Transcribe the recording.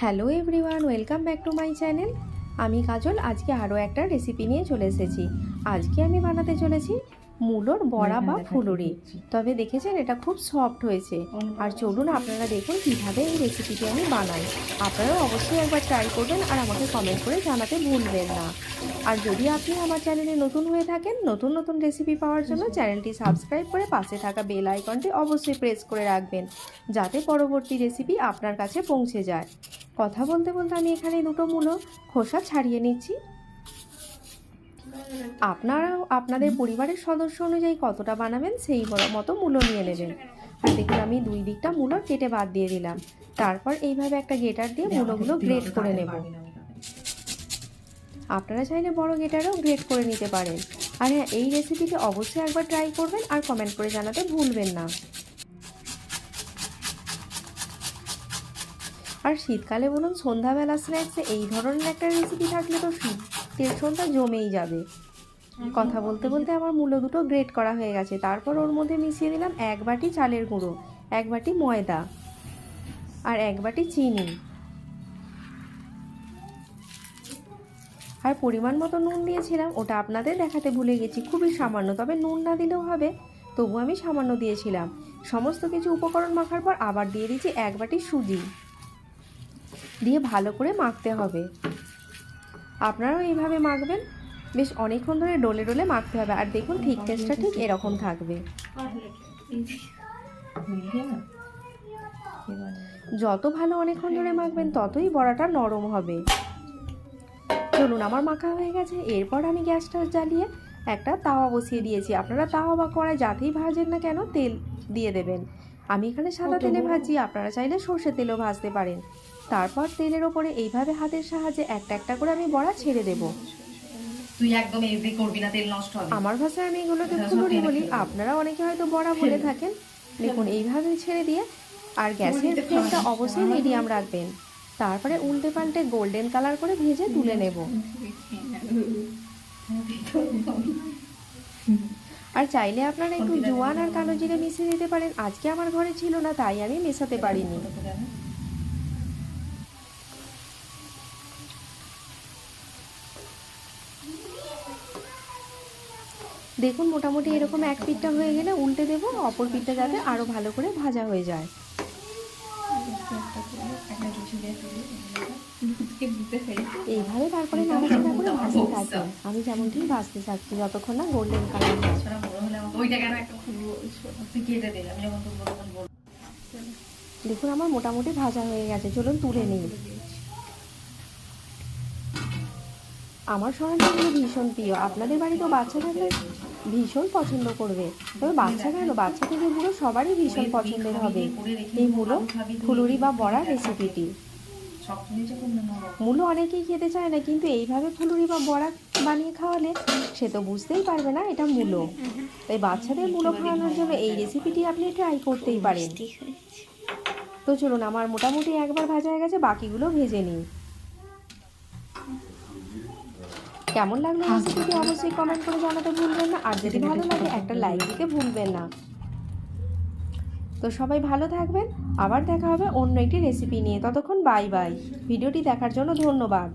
Hello everyone welcome back to my channel. আমি কাজল আজকে আরও একটা রেসিপি নিয়ে চলে এসেছি। আজকে আমি বানাতে চলেছি মূলোর বড়া বা ফুলুরি। তবে দেখেছেন এটা খুব সফট হয়েছে। আর চলুন আপনারা দেখুন কীভাবে এই রেসিপিটি আমি বানাই। আপনারাও অবশ্যই একবার ট্রাই করবেন আর আমাকে কমেন্ট করে জানাতে ভুলবেন না। আর যদি আপনি আমার চ্যানেলে নতুন হয়ে থাকেন নতুন নতুন রেসিপি পাওয়ার জন্য চ্যানেলটি সাবস্ক্রাইব করে পাশে থাকা বেল আইকনটি অবশ্যই প্রেস করে রাখবেন যাতে পরবর্তী রেসিপি আপনার কাছে পৌঁছে যায়। কথা বলতে বলতে আমি এখানে দুটো মূলো খোসা ছাড়িয়ে নিচ্ছি। আপনারাও আপনাদের পরিবারের সদস্য অনুযায়ী কতটা বানাবেন সেই মতো মূলো নিয়ে নেবেন। আর দেখুন, আমি দুই দিকটা মূলো কেটে বাদ দিয়ে দিলাম। তারপর এইভাবে একটা গেটার দিয়ে মূলোগুলো গ্রেট করে নেব। আপনারা চাইলে বড় গেটারও গ্রেট করে নিতে পারেন। আর হ্যাঁ এই রেসিপিটি অবশ্যই একবার ট্রাই করবেন আর কমেন্ট করে জানাতে ভুলবেন না। আর শীতকালে বলুন সন্ধ্যাবেলা স্ন্যাক্সে এই ধরনের একটা রেসিপি থাকলে তো শীতের সন্ধ্যা জমেই যাবে। কথা বলতে বলতে আমার মূলো দুটো গ্রেট করা হয়ে গেছে। তারপর ওর মধ্যে মিশিয়ে দিলাম এক বাটি চালের গুঁড়ো এক বাটি ময়দা আর এক বাটি চিনি। আর পরিমাণ মতো নুন দিয়েছিলাম ওটা আপনাদের দেখাতে ভুলে গেছি খুবই সামান্য তবে নুন না দিলেও হবে তবু আমি সামান্য দিয়েছিলাম। সমস্ত কিছু উপকরণ মাখার পর আবার দিয়ে দিয়েছি এক বাটি সুজি। দিয়ে ভালো করে মাখতে হবে। আপনারাও এইভাবে মাখবেন। বেশ অনেকক্ষণ ধরে ডোলে ডোলে মাখতে হবে। আর দেখুন, ঠিক টেস্টটা ঠিক এরকম থাকবে। যত ভালো অনেকক্ষণ ধরে মাখবেন, ততই বড়াটা নরম হবে। চলুন, আমার মাখা হয়ে গেছে। এরপর আমি গ্যাসটা জ্বালিয়ে একটা তাওয়া বসিয়ে দিয়েছি। আপনারা তাওয়া বা কড়াই যাতেই ভাজেন না কেন, তেল দিয়ে দেবেন। আমি এখানে সাদা তেলে ভাজি আপনারা চাইলে সর্ষে তেলও ভাজতে পারেন তারপর তেলের ওপরে এইভাবে হাতের সাহায্যে একটা একটা করে আমি বড়া ছেড়ে দেব তুই একদম এভরি করবি না তেল নষ্ট হবে আমার ভাষায় আমি এগুলোকে হ্যাঁ, ফুলুরি বলি? আপনারা অনেকে হয়তো বড়া বলে থাকেন দেখুন এইভাবে ছেড়ে দিয়ে আর গ্যাসের ফ্লেমটা অবশ্যই মিডিয়াম রাখবেন তারপরে উল্টে পাল্টে গোল্ডেন কালার করে ভেজে তুলে নেব আর চাইলে আপনারা একটু জোয়ান আর কালো জিরে মিশিয়ে দিতে পারেন। আজকে আমার ঘরে ছিল না তাই আমি মেশাতে পারিনি। দেখুন মোটামুটি এরকম এক পিঠটা হয়ে গেলে উল্টে দেবো অপর পিঠটা যাতে আরও ভালো করে ভাজা হয়ে যায়। এইভাবে তারপরে নাড়াচাড়া করে ভাজতে থাকবেন আমি যেমন ঠিক ভাজতে থাকছি যতক্ষণ না গোল্ডেন কালার ওইটা কেন একটা কেটে দেখুন আমার মোটামুটি ভাজা হয়ে গেছে। চলুন তুলে নিই। আমার সরঞ্জামগুলো ভীষণ প্রিয়। আপনাদের বাড়িতেও বাচ্চা থাকলে ভীষণ পছন্দ করবে। তবে বাচ্চা কেন? বাচ্চা থেকে বুড়ো সবারই ভীষণ পছন্দের হবে। এই মূলো ফুলুরি বা বড়া রেসিপিটি মূলো অনেকেই খেতে চায় না কিন্তু এইভাবে ফুলুরি বা বড়া বানিয়ে খাওয়ালে সে তো বুঝতেই পারবে না এটা মূলো তাই বাচ্চাদের মূলো খাওয়ানোর জন্য এই রেসিপিটি আপনি ট্রাই করতেই পারেন। তো চলুন আমার মোটামুটি একবার ভাজা হয়ে গেছে বাকিগুলো ভেজে নিই। কেমন লাগল রেসিপিটি অবশ্যই কমেন্ট করে জানাতে ভুলবেন না আর যদি ভালো লাগে একটা লাইক দিতে ভুলবেন না। তো সবাই ভালো থাকবেন, আবার দেখা হবে অন্য একটি রেসিপি নিয়ে। ততক্ষণ বাই বাই ভিডিওটি দেখার জন্য ধন্যবাদ।